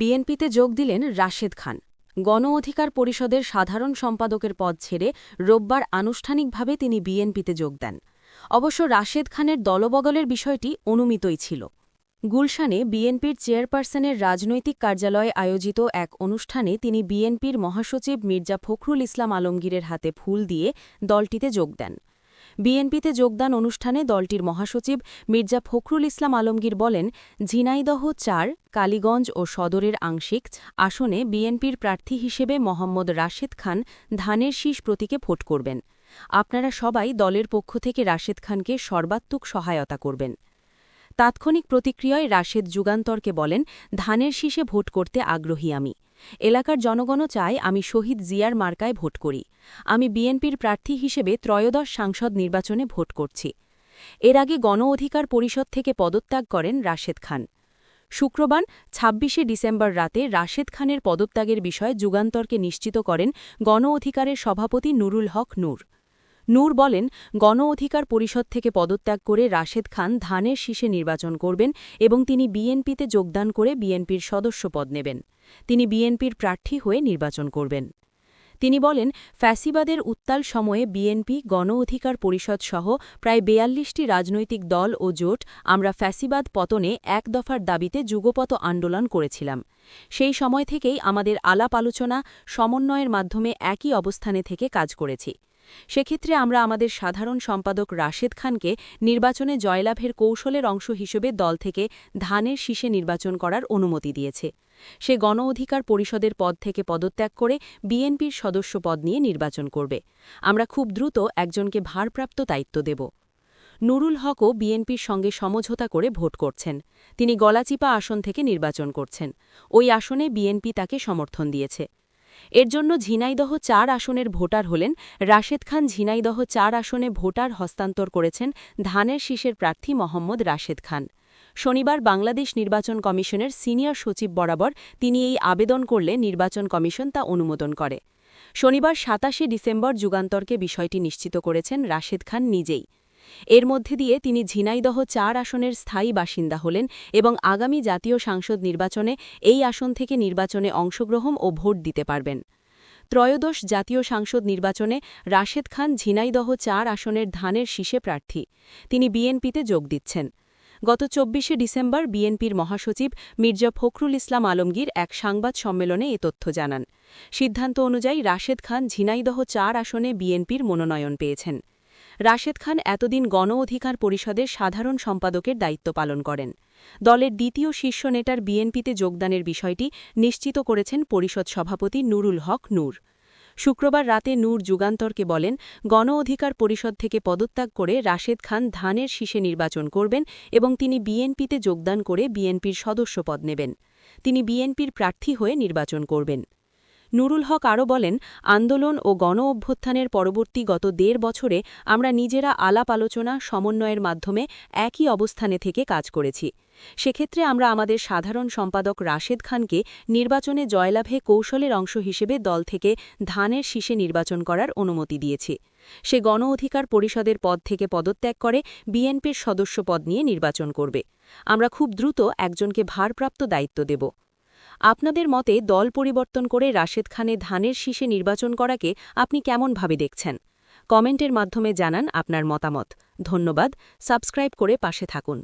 বিএনপিতে যোগ দিলেন রাশেদ খান। গণ অধিকার পরিষদের সাধারণ সম্পাদকের পদ ছেড়ে রোববার আনুষ্ঠানিকভাবে তিনি বিএনপিতে যোগ দেন। অবশ্য রাশেদ খানের দলবগলের বিষয়টি অনুমিতই ছিল। গুলশানে বিএনপির চেয়ারপারসনের রাজনৈতিক কার্যালয়ে আয়োজিত এক অনুষ্ঠানে তিনি বিএনপির মহাসচিব মির্জা ফখরুল ইসলাম আলমগীরের হাতে ফুল দিয়ে দলটিতে যোগ দেন। বিএনপিতে যোগদান অনুষ্ঠানে দলটির মহাসচিব মির্জা ফখরুল ইসলাম আলমগীর বলেন, ঝিনাইদহ চার, কালীগঞ্জ ও সদরের আংশিক আসনে বিএনপির প্রার্থী হিসেবে মোহাম্মদ রাশেদ খান ধানের শীষ প্রতীকে ভোট করবেন। আপনারা সবাই দলের পক্ষ থেকে রাশেদ খানকে সর্বাত্মক সহায়তা করবেন। তাৎক্ষণিক প্রতিক্রিয়ায় রাশেদ যুগান্তরকে বলেন, ধানের শীষে ভোট করতে আগ্রহী আমি। এলাকার জনগণও চায় আমি শহীদ জিয়ার মার্কায় ভোট করি। আমি বিএনপির প্রার্থী হিসেবে ত্রয়োদশ সাংসদ নির্বাচনে ভোট করছি। এর আগে গণ অধিকার পরিষদ থেকে পদত্যাগ করেন রাশেদ খান। শুক্রবার ২৬শে ডিসেম্বর রাতে রাশেদ খানের পদত্যাগের বিষয়ে যুগান্তরকে নিশ্চিত করেন গণ অধিকারের সভাপতি নুরুল হক নূর। নূর বলেন, গণ অধিকার পরিষদ থেকে পদত্যাগ করে রাশেদ খান ধানের শীষে নির্বাচন করবেন এবং তিনি বিএনপিতে যোগদান করে বিএনপির সদস্য পদ নেবেন। তিনি বিএনপির প্রার্থী হয়ে নির্বাচন করবেন। তিনি বলেন, ফ্যাসিবাদের উত্তাল সময়ে বিএনপি, গণ অধিকার পরিষদ সহ প্রায় বেয়াল্লিশটি রাজনৈতিক দল ও জোট আমরা ফ্যাসিবাদ পতনে এক দফার দাবিতে যুগপত আন্দোলন করেছিলাম। সেই সময় থেকেই আমাদের আলাপ আলোচনা, সমন্বয়ের মাধ্যমে একই অবস্থানে থেকে কাজ করেছি। সেক্ষেত্রে আমরা আমাদের সাধারণ সম্পাদক রাশেদ খানকে নির্বাচনে জয়লাভের কৌশলের অংশ হিসেবে দল থেকে ধানের শীষে নির্বাচন করার অনুমতি দিয়েছে। সে গণ অধিকার পরিষদের পদ থেকে পদত্যাগ করে বিএনপির সদস্য পদ নিয়ে নির্বাচন করবে। আমরা খুব দ্রুত একজনকে ভারপ্রাপ্ত দায়িত্ব দেব। নুরুল হকও বিএনপির সঙ্গে সমঝোতা করে ভোট করছেন। তিনি গলাচিপা আসন থেকে নির্বাচন করছেন। ওই আসনে বিএনপি তাকে সমর্থন দিয়েছে। এর জন্য ঝিনাইদহ চার আসনের ভোটার হলেন। রাশেদ খান ঝিনাইদহ চার আসনে ভোটার হস্তান্তর করেছেন ধানের শীষের প্রার্থী মোহাম্মদ রাশেদ খান। শনিবার বাংলাদেশ নির্বাচন কমিশনের সিনিয়র সচিব বরাবর তিনি এই আবেদন করলে নির্বাচন কমিশন তা অনুমোদন করে। শনিবার সাতাশে ডিসেম্বর যুগান্তরকে বিষয়টি নিশ্চিত করেছেন রাশেদ খান নিজেই। এর মধ্যে দিয়ে তিনি ঝিনাইদহ চার আসনের স্থায়ী বাসিন্দা হলেন এবং আগামী জাতীয় সাংসদ নির্বাচনে এই আসন থেকে নির্বাচনে অংশগ্রহণ ও ভোট দিতে পারবেন। ত্রয়োদশ জাতীয় সাংসদ নির্বাচনে রাশেদ খান ঝিনাইদহ চার আসনের ধানের শীষে প্রার্থী। তিনি বিএনপিতে যোগ দিচ্ছেন। গত চব্বিশে ডিসেম্বর বিএনপির মহাসচিব মির্জা ফখরুল ইসলাম আলমগীর এক সংবাদ সম্মেলনে এ তথ্য জানান। সিদ্ধান্ত অনুযায়ী রাশেদ খান ঝিনাইদহ চার আসনে বিএনপির মনোনয়ন পেয়েছেন। রাশেদ খান এতদিন গণ অধিকার পরিষদের সাধারণ সম্পাদকের দায়িত্ব পালন করেন। দলের দ্বিতীয় শীর্ষ নেতার বিএনপিতে যোগদানের বিষয়টি নিশ্চিত করেছেন পরিষদ সভাপতি নুরুল হক নূর। শুক্রবার রাতে নূর যুগান্তরকে বলেন, গণ অধিকার পরিষদ থেকে পদত্যাগ করে রাশেদ খান ধানের শীষে নির্বাচন করবেন এবং তিনি বিএনপিতে যোগদান করে বিএনপির সদস্যপদ নেবেন। তিনি বিএনপির প্রার্থী হয়ে নির্বাচন করবেন। নুরুল হক আরও বলেন, আন্দোলন ও গণ অভ্যুত্থানের পরবর্তী গত দেড় বছরে আমরা নিজেরা আলাপ আলোচনা, সমন্বয়ের মাধ্যমে একই অবস্থানে থেকে কাজ করেছি। সেক্ষেত্রে আমরা আমাদের সাধারণ সম্পাদক রাশেদ খানকে নির্বাচনে জয়লাভে কৌশলের অংশ হিসেবে দল থেকে ধানের শীষে নির্বাচন করার অনুমতি দিয়েছি। সে গণ অধিকার পরিষদের পদ থেকে পদত্যাগ করে বিএনপির সদস্য পদ নিয়ে নির্বাচন করবে। আমরা খুব দ্রুত একজনকে ভারপ্রাপ্ত দায়িত্ব দেব। আপনাদের মতে দল পরিবর্তন করে রাশেদ খানে ধানের শীষে নির্বাচন করাকে আপনি কেমনভাবে দেখছেন? কমেন্টের মাধ্যমে জানান আপনার মতামত। ধন্যবাদ। সাবস্ক্রাইব করে পাশে থাকুন।